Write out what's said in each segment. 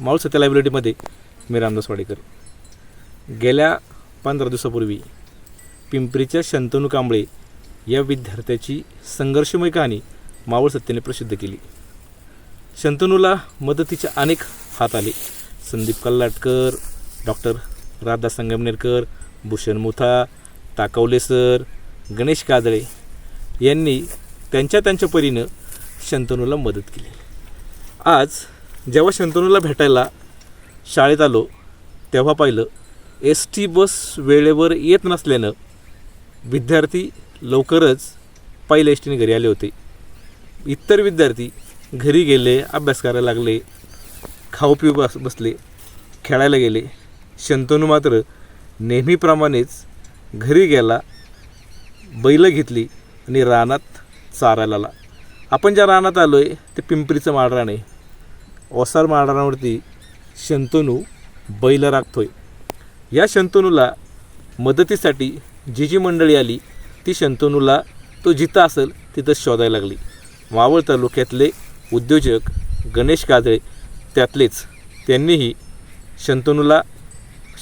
माऊल सत्य लायब्ररीमध्ये मी रामदास वाडेकर. गेल्या पंधरा दिवसापूर्वी पिंपरीच्या शंतनू कांबळे या विद्यार्थ्याची संघर्षमय कहाणी मावळ सत्याने प्रसिद्ध केली. शंतनूला मदतीचे अनेक हात आले. संदीप कल्लाटकर डॉक्टर राधा संगमनेरकर भूषण मुथा ताकवले सर गणेश काजळे यांनी त्यांच्या त्यांच्या परीनं शंतनूला मदत केली. आज जेव्हा शंतनूला भेटायला शाळेत आलो तेव्हा पाहिलं एस टी बस वेळेवर येत नसल्यानं विद्यार्थी लवकरच पहिल्या एस टीने घरी आले होते. इतर विद्यार्थी घरी गेले अभ्यास करायला लागले खाऊ पिऊ बस बसले खेळायला गेले. शंतनू मात्र नेहमीप्रमाणेच घरी गेला बैलं घेतली आणि रानात चारायला आला. आपण ज्या रानात आलो आहे ते पिंपरीचं माळरान आहे. ओसार मारणावरती शंतनू बैल राखतोय. या शंतनूला मदतीसाठी जी जी मंडळी आली. ती शंतनूला तो जिथं असेल तिथं शोधायला लागली. मावळ तालुक्यातले उद्योजक गणेश काजळे त्यातलेच त्यांनीही शंतनूला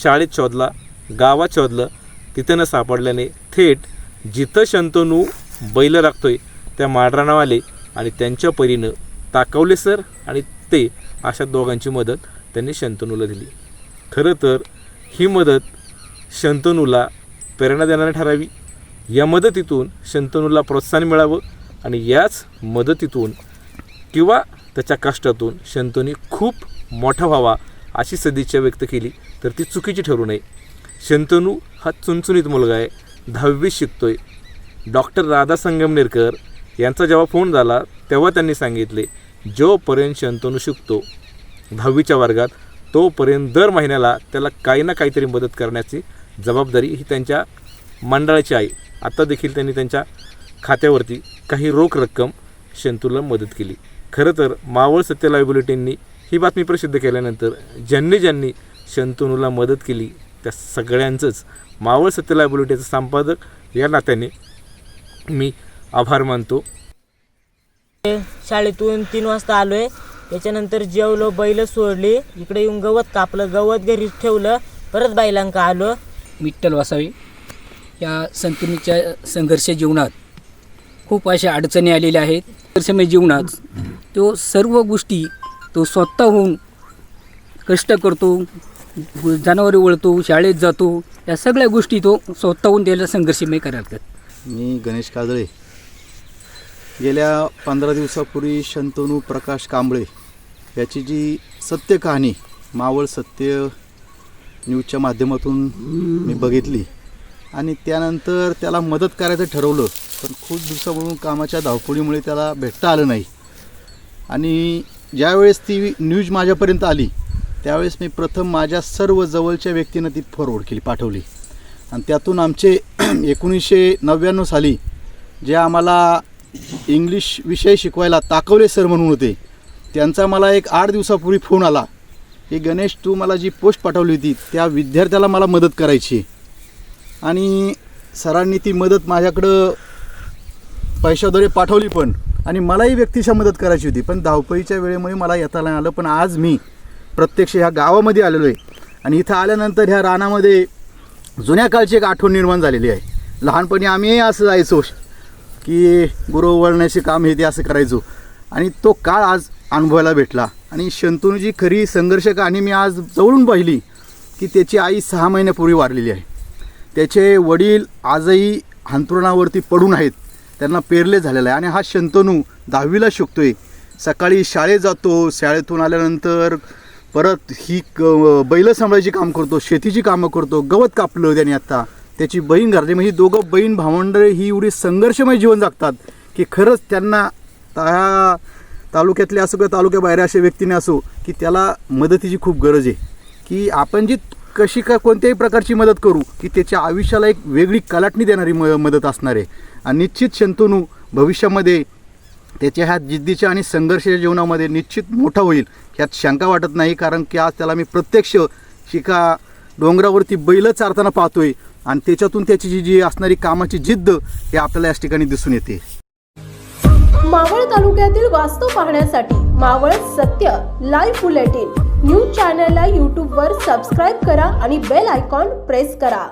शाळेत शोधला गावात शोधलं तिथं न सापडल्याने थेट जिथं शंतनू बैल राखतोय त्या माडरानावाले आणि त्यांच्या परीनं ताकवले सर आणि ते अशा दोघांची मदत त्यांनी शंतनूला दिली. खरं तर ही मदत शंतनूला प्रेरणा देणारी ठरावी. या मदतीतून शंतनूला प्रोत्साहन मिळावं आणि याच मदतीतून किंवा त्याच्या कष्टातून शंतनू खूप मोठा व्हावा अशी सदिच्छा व्यक्त केली तर ती चुकीची ठरू नये. शंतनू हा चुणचुणीत मुलगा आहे दहावीत शिकतोय. डॉक्टर राधा संगमनेरकर यांचा जेव्हा फोन झाला तेव्हा त्यांनी सांगितले जोपर्यंत शंतनू शिकतो दहावीच्या वर्गात तोपर्यंत दर महिन्याला त्याला काही ना काहीतरी मदत करण्याची जबाबदारी ही त्यांच्या मंडळाची आहे. आता देखील त्यांनी त्यांच्या खात्यावरती काही रोख रक्कम शंतूला मदत केली. खरं तर मावळ सत्य बुलेटिननी ही बातमी प्रसिद्ध केल्यानंतर ज्यांनी ज्यांनी शंतनूला मदत केली त्या सगळ्यांचंच मावळ सत्य बुलेटिनचं संपादक या नात्याने मी आभार मानतो. शाळेतून तीन वाजता आलोय. त्याच्यानंतर जेवलो बैल सोडली. इकडे येऊन गवत कापलं. गवत घरी ठेवलं. परत बैलांका आलो. विठ्ठल वासावी. या संतुनीच्या संघर्ष जीवनात खूप अशा अडचणी आलेल्या आहेत. संघर्षमय जीवनात तो सर्व गोष्टी तो स्वतःहून कष्ट करतो जनावरे वळतो शाळेत जातो. या सगळ्या गोष्टी तो स्वतःहून त्याला संघर्षमय करतात मी गणेश काजळे. गेल्या पंधरा दिवसापूर्वी शंतनू प्रकाश कांबळे याची जी सत्य कहाणी मावळ सत्य न्यूजच्या माध्यमातून मी बघितली. आणि त्यानंतर त्याला मदत करायचं ठरवलं पण खूप दिवसापासून कामाच्या धावपळीमुळे त्याला भेटता आलं नाही. आणि ज्यावेळेस ती न्यूज माझ्यापर्यंत आली त्यावेळेस मी प्रथम माझ्या सर्व जवळच्या व्यक्तींना ती फॉरवर्ड केली पाठवली. आणि त्यातून आमचे एकोणीसशे नव्याण्णव साली जे आम्हाला इंग्लिश विषय शिकवायला ताकवले सर म्हणून होते. त्यांचा मला एक आठ दिवसापूर्वी फोन आला. की गणेश तू मला जी पोस्ट पाठवली होती त्या विद्यार्थ्याला मला मदत करायची. आणि सरांनी ती मदत माझ्याकडं पैशाद्वारे पाठवली पण. आणि मलाही व्यक्तिशः मदत करायची होती. पण धावपळीच्या वेळेमुळे मला येता नाही आलं पण आज मी प्रत्यक्ष ह्या गावामध्ये आलेलो आहे. आणि इथं आल्यानंतर ह्या रानामध्ये जुन्या काळची एक आठवण निर्माण झालेली आहे. लहानपणी आम्ही असं जायचो. की गुरु वळण्याचे काम हे ते असं करायचो. आणि तो काळ आज अनुभवायला भेटला. आणि शंतनूची खरी संघर्ष कहाणी मी आज जवळून पाहिली की त्याची आई सहा महिन्यापूर्वी वारलेली आहे. त्याचे वडील आजही हंतरुणावरती पडून आहेत. त्यांना पेरले झालेलं आहे. आणि हा शंतनू दहावीला शिकतोय. सकाळी शाळेत जातो. शाळेतून आल्यानंतर परत ही क बैलं सांभाळायची काम करतो. शेतीची कामं करतो. गवत कापलं त्याने आत्ता त्याची बहीण घरली म्हणजे दोघं बहीण भावंड ही एवढी संघर्षमय जीवन जगतात की खरंच त्यांना त्या तालुक्यातले असो किंवा तालुक्याबाहेर अशा व्यक्तीने असो की त्याला मदतीची खूप गरज आहे. की आपण जी कशी का कोणत्याही प्रकारची मदत करू की त्याच्या आयुष्याला एक वेगळी कलाटणी देणारी म मदत असणार आहे. आणि निश्चित शंतनू भविष्यामध्ये त्याच्या ह्या जिद्दीच्या आणि संघर्षाच्या जीवनामध्ये निश्चित मोठा होईल ह्यात शंका वाटत नाही. कारण की आज त्याला मी प्रत्यक्ष शिका डोंगरावरती बैल चारताना पाहतोय. आणि त्याच्यातून त्याची जी जी असणारी कामाची जिद्द हे आपल्याला याच ठिकाणी दिसून येते. मावळ तालुक्यातील वास्तव पाहण्यासाठी मावळ सत्य लाईव्ह बुलेटिन न्यूज चॅनलला यूट्यूबवर सबस्क्राईब करा आणि बेल आयकॉन प्रेस करा.